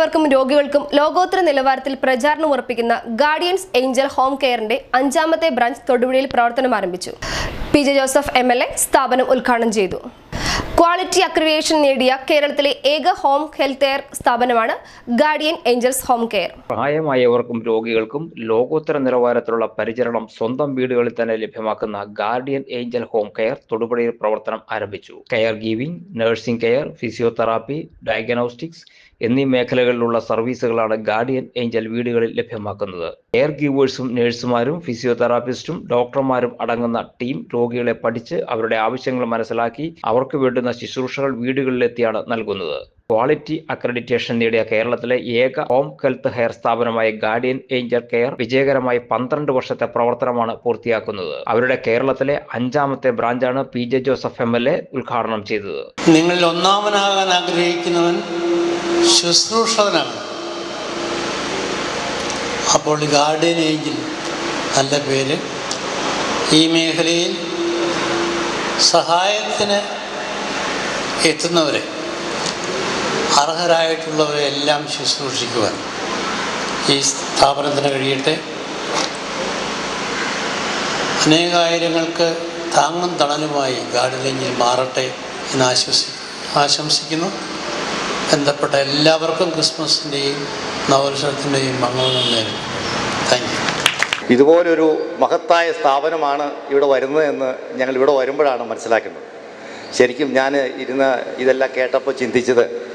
പ്രിയപ്പെട്ടവർക്കും രോഗികൾക്കും ലോകോത്തര നിലവാരത്തിൽ പ്രചാരണം ഉറപ്പിക്കുന്ന ഗാർഡിയൻസ് ഏഞ്ചൽ ഹോം കെയറിന്റെ അഞ്ചാമത്തെ ബ്രാഞ്ച് തൊടുപുഴയിൽ പ്രവർത്തനം ആരംഭിച്ചു. P J Joseph M L A സ്ഥാപനം ഉദ്ഘാടനം ചെയ്തു. ക്വാളിറ്റി അക്രിവേഷൻ നേടിയ കേരളത്തിലെ ഏക ഹോം ഹെൽത്ത് കെയർ സ്ഥാപനമാണ് ഗാർഡിയൻ ഏഞ്ചൽസ് ഹോം കെയർ. പ്രായമായവർക്കും രോഗികൾക്കും ലോകോത്തര നിലവാരത്തിലുള്ള പരിചരണം സ്വന്തം വീടുകളിൽ തന്നെ ലഭ്യമാക്കുന്ന ഗാർഡിയൻ ഏഞ്ചൽ ഹോം കെയർ തൊടുപുഴയിൽ പ്രവർത്തനം ആരംഭിച്ചു. Care giving nursing care physiotherapy diagnostics എന്നീ മേഖലകളിലുള്ള സർവീസുകളാണ് ഗാർഡിയൻ ഏഞ്ചൽ വീടുകളിൽ ലഭ്യമാക്കുന്നത്. എയർ ഗീവേഴ്സും നഴ്സുമാരും ഫിസിയോതെറാപ്പിസ്റ്റും ഡോക്ടർമാരും അടങ്ങുന്ന ടീം രോഗികളെ പഠിച്ച് അവരുടെ ആവശ്യങ്ങൾ മനസ്സിലാക്കി അവർക്ക് വേണ്ടുന്ന ശുശ്രൂഷകൾ വീടുകളിലെത്തിയാണ് നൽകുന്നത്. ക്വാളിറ്റി അക്രഡിറ്റേഷൻ നേടിയ കേരളത്തിലെ ഏക ഹോം ഹെൽത്ത് ഹെയർ സ്ഥാപനമായ ഗാർഡിയൻ ഏഞ്ചൽ കെയർ വിജയകരമായി പന്ത്രണ്ട് വർഷത്തെ പ്രവർത്തനമാണ് പൂർത്തിയാക്കുന്നത്. അവരുടെ കേരളത്തിലെ അഞ്ചാമത്തെ ബ്രാഞ്ചാണ് P J Joseph M L A ഉദ്ഘാടനം ചെയ്തത്. നിങ്ങളിൽ ഒന്നാമനാകാൻ ആഗ്രഹിക്കുന്നവൻ ശുശ്രൂഷകനാണ്. അപ്പോൾ ഗാർഡിയൻ ഏഞ്ചൽ നല്ല പേര് ഈ മേഖലയിൽ സഹായത്തിന് എത്തുന്നവരെ അർഹരായിട്ടുള്ളവരെ എല്ലാം ശുശ്രൂഷിക്കുവാൻ. ഈ സ്ഥാപനത്തിന് കഴിയട്ടെ. അനേകായിരങ്ങൾക്ക് താങ്ങും തണലുമായി ഗാഡിലെങ്കിൽ മാറട്ടെ എന്ന് ആശ്വസി ആശംസിക്കുന്നു. ബന്ധപ്പെട്ട എല്ലാവർക്കും ക്രിസ്മസിന്റെയും നവവർഷത്തിന്റെയും മംഗളം നേരുന്നു. Thank you. ഇതുപോലൊരു മഹത്തായ സ്ഥാപനമാണ് ഇവിടെ വരുന്നതെന്ന് ഞങ്ങൾ ഇവിടെ വരുമ്പോഴാണ് മനസ്സിലാക്കുന്നത്. ശരിക്കും ഞാൻ ഇരുന്ന് ഇതെല്ലാം കേട്ടപ്പോൾ ചിന്തിച്ചത്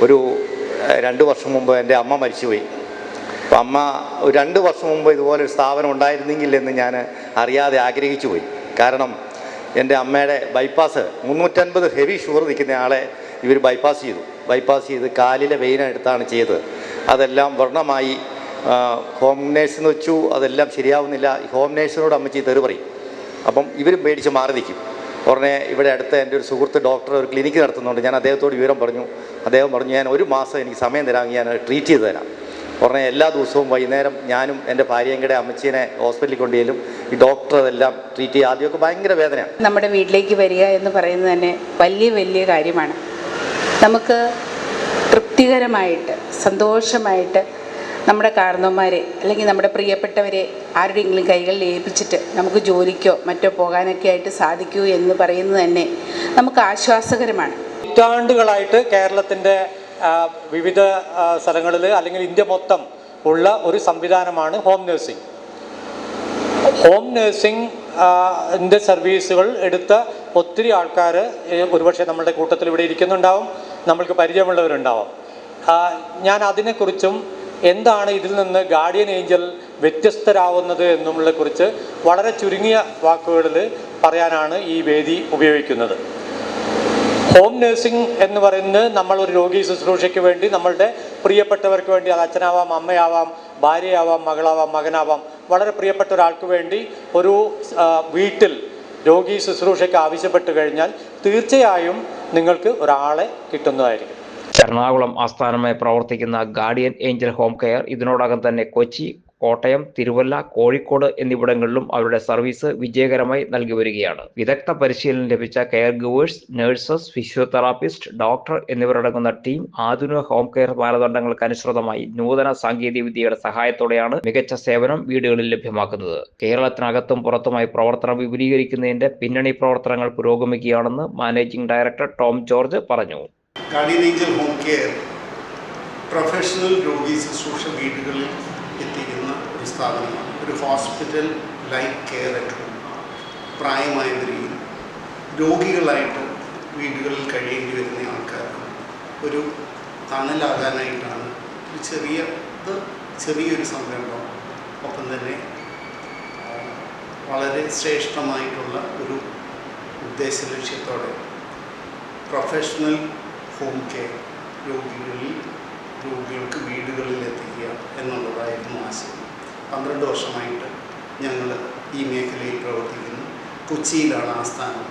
ഒരു രണ്ട് വർഷം മുമ്പ് എന്റെ അമ്മ മരിച്ചുപോയി. അപ്പം അമ്മ ഒരു രണ്ട് വർഷം മുമ്പ് ഇതുപോലൊരു സ്ഥാപനം ഉണ്ടായിരുന്നെങ്കിൽ എന്ന് ഞാൻ അറിയാതെ ആഗ്രഹിച്ചു പോയി കാരണം എന്റെ അമ്മയുടെ ബൈപ്പാസ് മുന്നൂറ്റൻപത് ഹെവി ഷുഗർ നിൽക്കുന്ന ആളെ ഇവർ ബൈപ്പാസ് ചെയ്തു. ബൈപ്പാസ് ചെയ്ത് കാലിലെ വെയിനെടുത്താണ് ചെയ്തത്. അതെല്ലാം വർണമായി ഹോം നേഴ്സിന് വെച്ചു. അതെല്ലാം ശരിയാവുന്നില്ല. ഹോം നേഴ്സിനോട് അമ്മച്ചി തെറി പറയും. അപ്പം ഇവരും പേടിച്ച് മാറി നിൽക്കും. ഉടനെ ഇവിടെ അടുത്ത് എന്റെ ഒരു സുഹൃത്ത് ഡോക്ടർ ഒരു ക്ലിനിക്ക് നടത്തുന്നുണ്ട്. ഞാൻ അദ്ദേഹത്തോട് വിവരം പറഞ്ഞു. അദ്ദേഹം പറഞ്ഞു ഞാൻ ഒരു മാസം എനിക്ക് സമയം തരാമെങ്കിൽ ഞാൻ ട്രീറ്റ് ചെയ്ത് തരാം. ഉടനെ എല്ലാ ദിവസവും വൈകുന്നേരം ഞാനും എന്റെ ഭാര്യയും കൂടെ അമ്മച്ചീനെ ഹോസ്പിറ്റലിൽ കൊണ്ടുപോയാലും ഈ ഡോക്ടർ അതെല്ലാം ട്രീറ്റ് ചെയ്യുക ആദ്യമൊക്കെ ഭയങ്കര വേദനയാണ്. നമ്മുടെ വീട്ടിലേക്ക് വരിക എന്ന് പറയുന്നത് തന്നെ വലിയ വലിയ കാര്യമാണ്. നമുക്ക് തൃപ്തികരമായിട്ട് സന്തോഷമായിട്ട് നമ്മുടെ കാരണവന്മാരെ അല്ലെങ്കിൽ നമ്മുടെ പ്രിയപ്പെട്ടവരെ ആരുടെയെങ്കിലും കൈകളിൽ ഏൽപ്പിച്ചിട്ട് നമുക്ക് ജോലിക്കോ മറ്റോ പോകാനൊക്കെ ആയിട്ട് സാധിക്കൂ എന്ന് പറയുന്നത് തന്നെ നമുക്ക് ആശ്വാസകരമാണ്. നൂറ്റാണ്ടുകളായിട്ട് കേരളത്തിന്റെ വിവിധ സ്ഥലങ്ങളിൽ അല്ലെങ്കിൽ ഇന്ത്യ മൊത്തം ഉള്ള ഒരു സംവിധാനമാണ് ഹോം നഴ്സിംഗ്. ഹോം നഴ്സിംഗ് സർവീസുകൾ എടുത്ത ഒത്തിരി ആൾക്കാർ ഒരുപക്ഷെ നമ്മളുടെ കൂട്ടത്തിൽ ഇവിടെ ഇരിക്കുന്നുണ്ടാവും നമ്മൾക്ക് പരിചയമുള്ളവരുണ്ടാവും. ഞാൻ അതിനെക്കുറിച്ചും എന്താണ് ഇതിൽ നിന്ന് ഗാർഡിയൻ ഏഞ്ചൽ വ്യത്യസ്തരാവുന്നത് എന്നുള്ളതിനെക്കുറിച്ച് വളരെ ചുരുങ്ങിയ വാക്കുകളിൽ പറയാനാണ് ഈ വേദി ഉപയോഗിക്കുന്നത്. ഹോം നഴ്സിംഗ് എന്ന് പറയുന്നത് നമ്മൾ ഒരു രോഗി ശുശ്രൂഷയ്ക്ക് വേണ്ടി നമ്മളുടെ പ്രിയപ്പെട്ടവർക്ക് വേണ്ടി അത് അച്ഛനാവാം അമ്മയാവാം ഭാര്യയാവാം മകളാവാം മകനാവാം വളരെ പ്രിയപ്പെട്ട ഒരാൾക്ക് വേണ്ടി ഒരു വീട്ടിൽ രോഗി ശുശ്രൂഷയ്ക്ക് ആവശ്യപ്പെട്ട് കഴിഞ്ഞാൽ തീർച്ചയായും നിങ്ങൾക്ക് ഒരാളെ കിട്ടുന്നതായിരിക്കും. എറണാകുളം ആസ്ഥാനമായി പ്രവർത്തിക്കുന്ന ഗാർഡിയൻ ഏഞ്ചൽ ഹോം കെയർ ഇതിനോടകം തന്നെ കൊച്ചി കോട്ടയം തിരുവല്ല കോഴിക്കോട് എന്നിവിടങ്ങളിലും അവരുടെ സർവീസ് വിജയകരമായി നൽകി വരികയാണ്. വിദഗ്ധ പരിശീലനം ലഭിച്ച care givers nurses physiotherapist doctor എന്നിവരടങ്ങുന്ന ടീം ആധുനിക ഹോം കെയർ മാനദണ്ഡങ്ങൾക്ക് അനുസൃതമായി നൂതന സാങ്കേതിക വിദ്യയുടെ സഹായത്തോടെയാണ് മികച്ച സേവനം വീടുകളിൽ ലഭ്യമാക്കുന്നത്. കേരളത്തിനകത്തും പുറത്തുമായി പ്രവർത്തനം വിപുലീകരിക്കുന്നതിന്റെ പിന്നണി പ്രവർത്തനങ്ങൾ പുരോഗമിക്കുകയാണെന്ന് മാനേജിംഗ് ഡയറക്ടർ ടോം ജോർജ് പറഞ്ഞു. Guardian angel home care professional രോഗീസ് ശുശ്രൂഷ വീടുകളിൽ എത്തിക്കുന്ന ഒരു സ്ഥാപനമാണ്. ഒരു ഹോസ്പിറ്റൽ ലൈക്ക് കെയർ ഹോം പ്രായമായവരെയും രോഗികളായിട്ട് വീടുകളിൽ കഴിയേണ്ടി വരുന്ന ആൾക്കാർക്ക് ഒരു തണലാകാനായിട്ടാണ് ഒരു ചെറിയ ചെറിയൊരു സംരംഭം. ഒപ്പം തന്നെ വളരെ ശ്രേഷ്ഠമായിട്ടുള്ള ഒരു ഉദ്ദേശ ലക്ഷ്യത്തോടെ പ്രൊഫഷണൽ ഹോം കെയർ രോഗികളിൽ രോഗികൾക്ക് വീടുകളിൽ എത്തിക്കുക എന്നുള്ളതായിരുന്നു ആശയം. പന്ത്രണ്ട് വർഷമായിട്ട് ഞങ്ങൾ ഈ മേഖലയിൽ പ്രവർത്തിക്കുന്നു. കൊച്ചിയിലാണ് ആസ്ഥാനം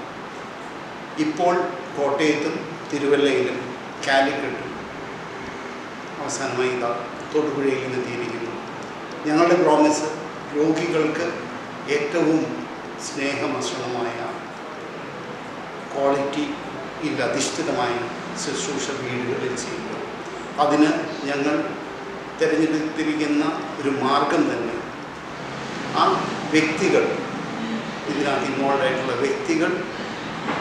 ഇപ്പോൾ കോട്ടയത്തും തിരുവല്ലയിലും കാലിക്കറ്റും അവസാനമായി ഇതാ തൊടുപുഴയിലും എത്തിയിരിക്കുന്നു. ഞങ്ങളുടെ പ്രോമിസ് രോഗികൾക്ക് ഏറ്റവും സ്നേഹമസൃണമായ ക്വാളിറ്റി ഇല്ല അധിഷ്ഠിതമായ ശുശ്രൂഷ വീടുകളിൽ ചെയ്യുക അതിന് ഞങ്ങൾ തിരഞ്ഞെടുത്തിരിക്കുന്ന ഒരു മാർഗം തന്നെ ആ വ്യക്തികൾ ഇതിനകത്ത് ഇൻവോൾവ് ആയിട്ടുള്ള വ്യക്തികൾ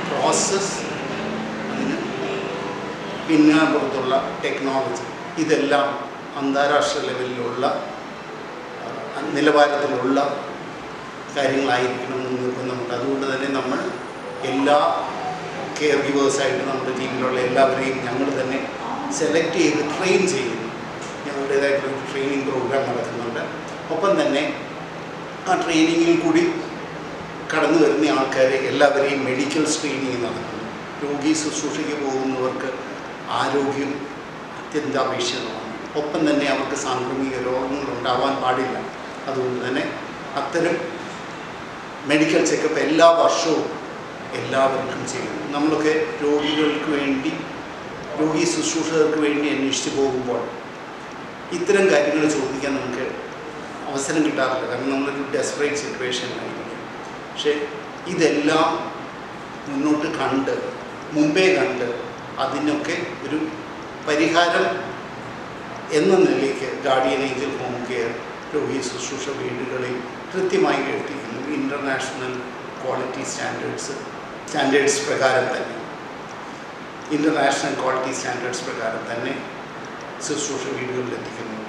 പ്രോസസ് അതിന് പിന്നാമ്പുറത്തുള്ള ടെക്നോളജി ഇതെല്ലാം അന്താരാഷ്ട്ര ലെവലിലുള്ള നിലവാരത്തിലുള്ള കാര്യങ്ങളായിരിക്കണം എന്ന് നിർബന്ധമുണ്ട്. അതുകൊണ്ട് തന്നെ നമ്മൾ എല്ലാ കെയർ ഗിവേഴ്സായിട്ട് നമ്മുടെ ടീമിലുള്ള എല്ലാവരെയും ഞങ്ങൾ തന്നെ സെലക്ട് ചെയ്ത് ട്രെയിൻ ചെയ്യുന്നു ഞങ്ങളുടേതായിട്ടുള്ള ട്രെയിനിങ് പ്രോഗ്രാം നടക്കുന്നുണ്ട് ഒപ്പം തന്നെ ആ ട്രെയിനിങ്ങിൽ കൂടി കടന്നു വരുന്ന ആൾക്കാരെ എല്ലാവരെയും മെഡിക്കൽ സ്ക്രീനിങ് നടക്കുന്നു രോഗി ശുശ്രൂഷയ്ക്ക് പോകുന്നവർക്ക് ആരോഗ്യം അത്യന്താപേക്ഷിതമാണ്. ഒപ്പം തന്നെ അവർക്ക് സാംക്രമിക രോഗങ്ങൾ ഉണ്ടാവാൻ പാടില്ല. അതുകൊണ്ട് തന്നെ അത്തരം മെഡിക്കൽ ചെക്കപ്പ് എല്ലാ വർഷവും എല്ലാവർക്കും ചെയ്യുന്നു നമ്മളൊക്കെ രോഗികൾക്ക് വേണ്ടി രോഗി ശുശ്രൂഷകർക്ക് വേണ്ടി അന്വേഷിച്ച് പോകുമ്പോൾ ഇത്തരം കാര്യങ്ങൾ ചോദിക്കാൻ നമുക്ക് അവസരം കിട്ടാറില്ല. കാരണം നമ്മളൊരു ഡെസ്പറേറ്റ് സിറ്റുവേഷനിലായിരിക്കും പക്ഷേ ഇതെല്ലാം മുന്നോട്ട് കണ്ട് മുമ്പേ കണ്ട് അതിനൊക്കെ ഒരു പരിഹാരം എന്ന നിലയ്ക്ക് ഗാർഡിയൻ ഏഞ്ചൽ ഹോം കെയർ രോഗി ശുശ്രൂഷ വീടുകളിൽ കൃത്യമായി എത്തിക്കുന്നു ഇന്റർനാഷണൽ ക്വാളിറ്റി സ്റ്റാൻഡേർഡ്സ് സ്റ്റാൻഡേർഡ്സ് പ്രകാരം തന്നെ. ഇന്റർനാഷണൽ ക്വാളിറ്റി സ്റ്റാൻഡേർഡ്സ് പ്രകാരം തന്നെ ശുശ്രൂഷ വീടുകളിൽ എത്തിക്കുന്നു